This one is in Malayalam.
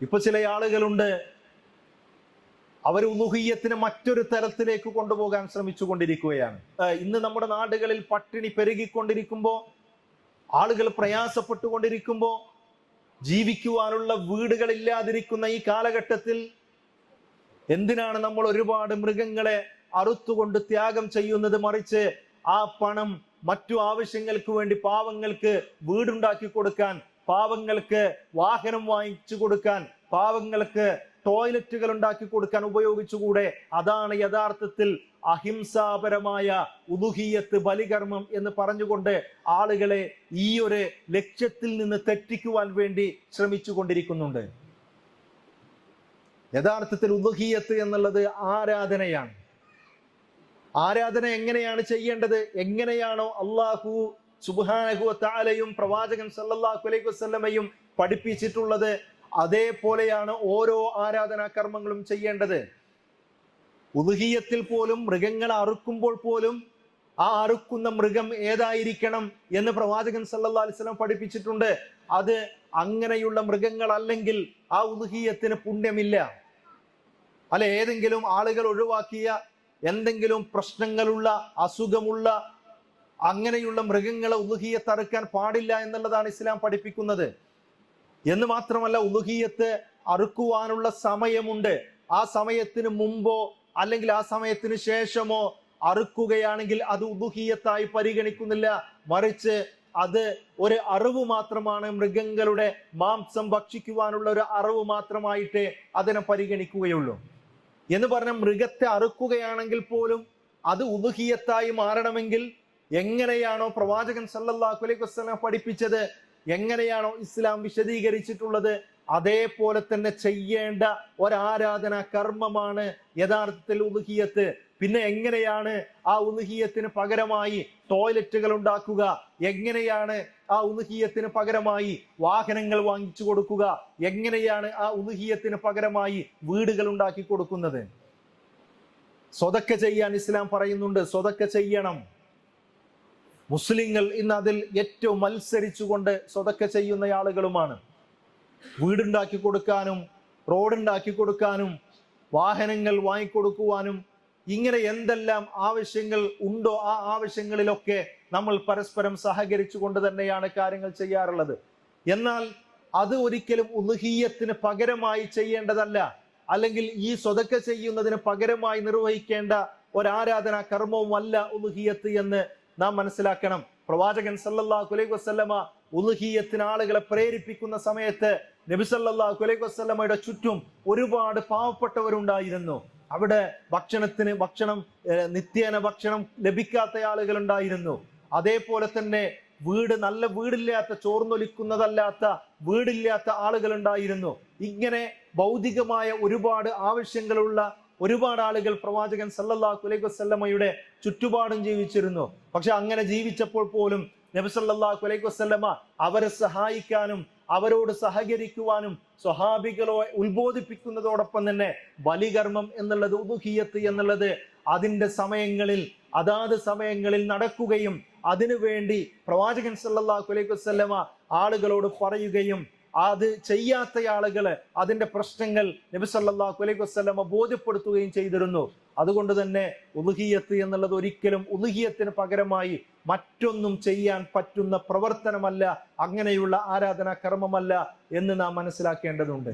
ഇപ്പൊ ചില ആളുകളുണ്ട്. അവർ ഉലുഹിയത്തിനെ മറ്റൊരു തരത്തിലേക്ക് കൊണ്ടുപോകാൻ ശ്രമിച്ചു കൊണ്ടിരിക്കുകയാണ് ഇന്ന് നമ്മുടെ നാടുകളിൽ പട്ടിണി പെരുകിക്കൊണ്ടിരിക്കുമ്പോൾ ആളുകൾ പ്രയാസപ്പെട്ടുകൊണ്ടിരിക്കുമ്പോ ജീവിക്കുവാനുള്ള വീടുകളില്ലാതിരിക്കുന്ന ഈ കാലഘട്ടത്തിൽ എന്തിനാണ് നമ്മൾ ഒരുപാട് മൃഗങ്ങളെ അറുത്തുകൊണ്ട് ത്യാഗം ചെയ്യുന്നത് മറിച്ച് ആ പണം മറ്റു ആവശ്യങ്ങൾക്ക് വേണ്ടി പാവങ്ങൾക്ക് വീടുണ്ടാക്കി കൊടുക്കാൻ പാവങ്ങൾക്ക് വാഹനം വാങ്ങിച്ചു കൊടുക്കാൻ പാവങ്ങൾക്ക് ടോയ്ലറ്റുകൾ ഉണ്ടാക്കി കൊടുക്കാൻ ഉപയോഗിച്ചുകൂടെ? അതാണ് യഥാർത്ഥത്തിൽ അഹിംസാപരമായ ഉദുഹീയത്ത് ബലികർമ്മം എന്ന് പറഞ്ഞുകൊണ്ട് ആളുകളെ ഈ ഒരു ലക്ഷ്യത്തിൽ നിന്ന് തെറ്റിക്കുവാൻ വേണ്ടി ശ്രമിച്ചു കൊണ്ടിരിക്കുന്നുണ്ട് യഥാർത്ഥത്തിൽ ഉദുഹീയത്ത് എന്നുള്ളത് ആരാധനയാണ്. ആരാധന എങ്ങനെയാണ് ചെയ്യേണ്ടത്? എങ്ങനെയാണോ അള്ളാഹു സുബാനഹു താലയും പ്രവാചകൻ സല്ലല്ലാഹു അലൈഹി വസല്ലമയും പഠിപ്പിച്ചിട്ടുള്ളത് അതേപോലെയാണ് ഓരോ ആരാധനാ കർമ്മങ്ങളും ചെയ്യേണ്ടത്. ഉദുഹീയത്തിൽ പോലും മൃഗങ്ങളെ അറുക്കുമ്പോൾ പോലും ആ അറുക്കുന്ന മൃഗം ഏതായിരിക്കണം എന്ന് പ്രവാചകൻ സല്ലല്ലാഹു അലൈഹി വസല്ലം പഠിപ്പിച്ചിട്ടുണ്ട്. അത് അങ്ങനെയുള്ള മൃഗങ്ങൾ അല്ലെങ്കിൽ ആ ഉദുഹീയത്തിന് പുണ്യമില്ല. അല്ല ഏതെങ്കിലും ആളുകൾ ഒഴിവാക്കിയ എന്തെങ്കിലും പ്രശ്നങ്ങളുള്ള അസുഖമുള്ള അങ്ങനെയുള്ള മൃഗങ്ങളെ ഉലുഹിയെ തറുക്കാൻ പാടില്ല എന്നുള്ളതാണ് ഇസ്ലാം പഠിപ്പിക്കുന്നത്. എന്ന് മാത്രമല്ല ഉലുഹിയത്ത് അറുക്കുവാനുള്ള സമയമുണ്ട്. ആ സമയത്തിന് മുമ്പോ അല്ലെങ്കിൽ ആ സമയത്തിന് ശേഷമോ അറുക്കുകയാണെങ്കിൽ അത് ഉലുഹിയത്തായി പരിഗണിക്കുന്നില്ല. മറിച്ച് അത് ഒരു അറിവ് മാത്രമാണ്. മൃഗങ്ങളുടെ മാംസം ഭക്ഷിക്കുവാനുള്ള ഒരു അറിവ് മാത്രമായിട്ട് അതിനെ പരിഗണിക്കുകയുള്ളൂ. എന്ന് പറഞ്ഞ മൃഗത്തെ അറുക്കുകയാണെങ്കിൽ പോലും അത് ഉദുഹിയത്തായി മാറണമെങ്കിൽ എങ്ങനെയാണോ പ്രവാചകൻ സല്ലല്ലാഹു അലൈഹി വസല്ലം പഠിപ്പിച്ചത് എങ്ങനെയാണോ ഇസ്ലാം വിശദീകരിച്ചിട്ടുള്ളത് അതേപോലെ തന്നെ ചെയ്യേണ്ട ഒരാരാധന കർമ്മമാണ് യഥാർത്ഥത്തിൽ ഉദുഹിയത്ത് പിന്നെ എങ്ങനെയാണ് ആ ഉദുഹിയത്തിന് പകരമായി ടോയ്ലറ്റുകൾ ഉണ്ടാക്കുക? എങ്ങനെയാണ് ആ ഉദുഹിയത്തിന് പകരമായി വാഹനങ്ങൾ വാങ്ങിച്ചു കൊടുക്കുക? എങ്ങനെയാണ് ആ ഉദുഹിയത്തിന് പകരമായി വീടുകൾ ഉണ്ടാക്കി കൊടുക്കുന്നത്? സ്വതക്ക ചെയ്യാൻ ഇസ്ലാം പറയുന്നുണ്ട് സ്വതക്ക ചെയ്യണം. മുസ്ലിങ്ങൾ ഇന്ന് അതിൽ ഏറ്റവും മത്സരിച്ചുകൊണ്ട് സ്വതക്ക ചെയ്യുന്ന ആളുകളുമാണ്. വീടുണ്ടാക്കി കൊടുക്കാനും റോഡുണ്ടാക്കി കൊടുക്കാനും വാഹനങ്ങൾ വാങ്ങിക്കൊടുക്കുവാനും ഇങ്ങനെ എന്തെല്ലാം ആവശ്യങ്ങൾ ഉണ്ടോ ആ ആവശ്യങ്ങളിലൊക്കെ നമ്മൾ പരസ്പരം സഹകരിച്ചു കൊണ്ട് തന്നെയാണ് കാര്യങ്ങൾ ചെയ്യാറുള്ളത്. എന്നാൽ അത് ഒരിക്കലും ഉലുഹീയത്തിന് പകരമായി ചെയ്യേണ്ടതല്ല. അല്ലെങ്കിൽ ഈ സ്വതക്ക ചെയ്യുന്നതിന് പകരമായി നിർവഹിക്കേണ്ട ഒരാരാധനാ കർമ്മവുമല്ല ഉലുഹീയത്ത് എന്ന് നാം മനസ്സിലാക്കണം. പ്രവാചകൻ സല്ലല്ലാഹു അലൈഹി വസല്ലമ ഉലുഹീയത്തിന് ആളുകളെ പ്രേരിപ്പിക്കുന്ന സമയത്ത് നബി സല്ലല്ലാഹു അലൈഹി വസല്ലമയുടെ ചുറ്റും ഒരുപാട് പാവപ്പെട്ടവരുണ്ടായിരുന്നു. അവിടെ ഭക്ഷണത്തിന് ഭക്ഷണം നിത്യേന ഭക്ഷണം ലഭിക്കാത്ത ആളുകൾ ഉണ്ടായിരുന്നു അതേപോലെ തന്നെ വീട് നല്ല വീടില്ലാത്ത ചോർന്നൊലിക്കുന്നതല്ലാത്ത വീടില്ലാത്ത ആളുകൾ ഉണ്ടായിരുന്നു ഇങ്ങനെ ഭൗതികമായ ഒരുപാട് ആവശ്യങ്ങളുള്ള ഒരുപാട് ആളുകൾ പ്രവാചകൻ സല്ലല്ലാഹു അലൈഹി വസല്ലമയുടെ ചുറ്റുപാടും ജീവിച്ചിരുന്നു. പക്ഷെ അങ്ങനെ ജീവിച്ചപ്പോൾ പോലും നബി സല്ലല്ലാഹു അലൈഹി വസല്ലമ അവരെ സഹായിക്കാനും അവരോട് സഹകരിക്കുവാനും സ്വഹാബികളെ ഉത്ബോധിപ്പിക്കുന്നതോടൊപ്പം തന്നെ ബലികർമ്മം എന്നുള്ളത് ഉദുഹിയത്ത് എന്നുള്ളത് അതിന്റെ സമയങ്ങളിൽ അതാത് സമയങ്ങളിൽ നടക്കുകയും അതിനുവേണ്ടി പ്രവാചകൻ സല്ലല്ലാഹു അലൈഹി വസല്ലമ ആളുകളോട് പറയുകയും അത് ചെയ്യാത്ത ആളുകളെ അതിന്റെ പ്രശ്നങ്ങൾ നബി സല്ലല്ലാഹു അലൈഹി വസല്ലമ ബോധ്യപ്പെടുത്തുകയും ചെയ്തിരുന്നു. അതുകൊണ്ട് തന്നെ ഉലുഹിയത്ത് എന്നുള്ളത് ഒരിക്കലും ഉലുഹിയത്തിന് പകരമായി മറ്റൊന്നും ചെയ്യാൻ പറ്റുന്ന പ്രവർത്തനമല്ല അങ്ങനെയുള്ള ആരാധനാ കർമ്മമല്ല എന്ന് നാം മനസ്സിലാക്കേണ്ടതുണ്ട്.